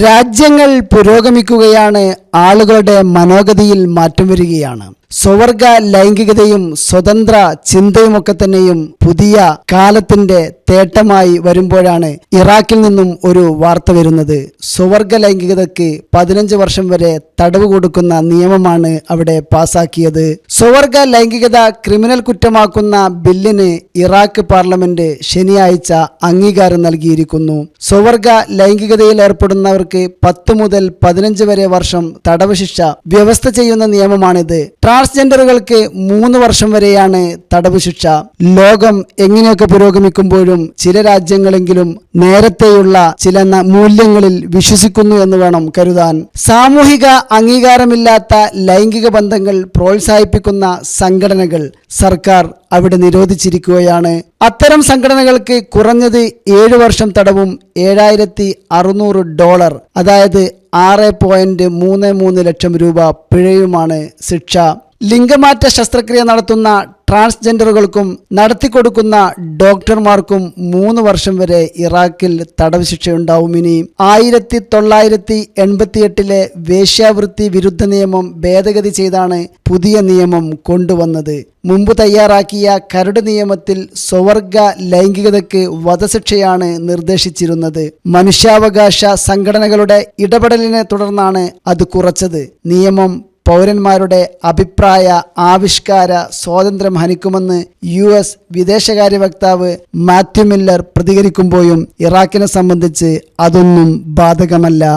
രാജ്യങ്ങൾ പുരോഗമിക്കുകയാണ് ആളുകളുടെ മനോഗതിയിൽ മാറ്റം വരികയാണ്. സ്വവർഗ ലൈംഗികതയും സ്വതന്ത്ര ചിന്തയുമൊക്കെ തന്നെയും പുതിയ കാലത്തിന്റെ തേട്ടമായി വരുമ്പോഴാണ് ഇറാഖിൽ നിന്നും ഒരു വാർത്ത വരുന്നത്. സ്വവർഗ ലൈംഗികതയ്ക്ക് പതിനഞ്ച് വർഷം വരെ തടവ് കൊടുക്കുന്ന നിയമമാണ് അവിടെ പാസാക്കിയത്. സ്വവർഗ ലൈംഗികത ക്രിമിനൽ കുറ്റമാക്കുന്ന ബില്ലിന് ഇറാഖ് പാർലമെന്റ് ശനിയാഴ്ച അംഗീകാരം നൽകിയിരിക്കുന്നു. സ്വവർഗ ലൈംഗികതയിൽ ഏർപ്പെടുന്നവർക്ക് പത്ത് മുതൽ പതിനഞ്ച് വരെ വർഷം തടവ് ശിക്ഷ വ്യവസ്ഥ ചെയ്യുന്ന നിയമമാണിത്. ട്രാൻസ്ജെൻഡറുകൾക്ക് മൂന്ന് വർഷം വരെയാണ് തടവ് ശിക്ഷ. ലോകം എങ്ങനെയൊക്കെ പുരോഗമിക്കുമ്പോഴും ചില രാജ്യങ്ങളെങ്കിലും നേരത്തെയുള്ള ചില മൂല്യങ്ങളിൽ വിശ്വസിക്കുന്നു എന്ന് വേണം കരുതാൻ. സാമൂഹിക അംഗീകാരമില്ലാത്ത ലൈംഗിക ബന്ധങ്ങൾ പ്രോത്സാഹിപ്പിക്കുന്ന സംഘടനകൾ സർക്കാർ അവിടെ നിരോധിച്ചിരിക്കുകയാണ്. അത്തരം സംഘടനകൾക്ക് കുറഞ്ഞത് ഏഴു വർഷം തടവും ഏഴായിരത്തി അറുന്നൂറ് ഡോളർ അതായത് ആറ് പോയിന്റ് മൂന്ന് മൂന്ന് ലക്ഷം രൂപ പിഴയുമാണ് ശിക്ഷ. ലിംഗമാറ്റ ശസ്ത്രക്രിയ നടത്തുന്ന ട്രാൻസ്ജെൻഡറുകൾക്കും നടത്തിക്കൊടുക്കുന്ന ഡോക്ടർമാർക്കും മൂന്ന് വർഷം വരെ ഇറാഖിൽ തടവ് ശിക്ഷയുണ്ടാവും ഇനി. ആയിരത്തി തൊള്ളായിരത്തി എൺപത്തിയെട്ടിലെ വേശ്യാവൃത്തി വിരുദ്ധ നിയമം ഭേദഗതി ചെയ്താണ് പുതിയ നിയമം കൊണ്ടുവന്നത്. മുമ്പ് തയ്യാറാക്കിയ കരട് നിയമത്തിൽ സ്വവർഗ ലൈംഗികതയ്ക്ക് വധശിക്ഷയാണ് നിർദ്ദേശിച്ചിരുന്നത്. മനുഷ്യാവകാശ സംഘടനകളുടെ ഇടപെടലിനെ തുടർന്നാണ് അത് കുറച്ചത്. നിയമം പൗരന്മാരുടെ അഭിപ്രായ ആവിഷ്കാര സ്വാതന്ത്ര്യം ഹനിക്കുമെന്ന് യു എസ് വിദേശകാര്യ വക്താവ് മാത്യു മില്ലർ പ്രതികരിക്കുമ്പോഴും ഇറാഖിനെ സംബന്ധിച്ച് അതൊന്നും ബാധകമല്ല.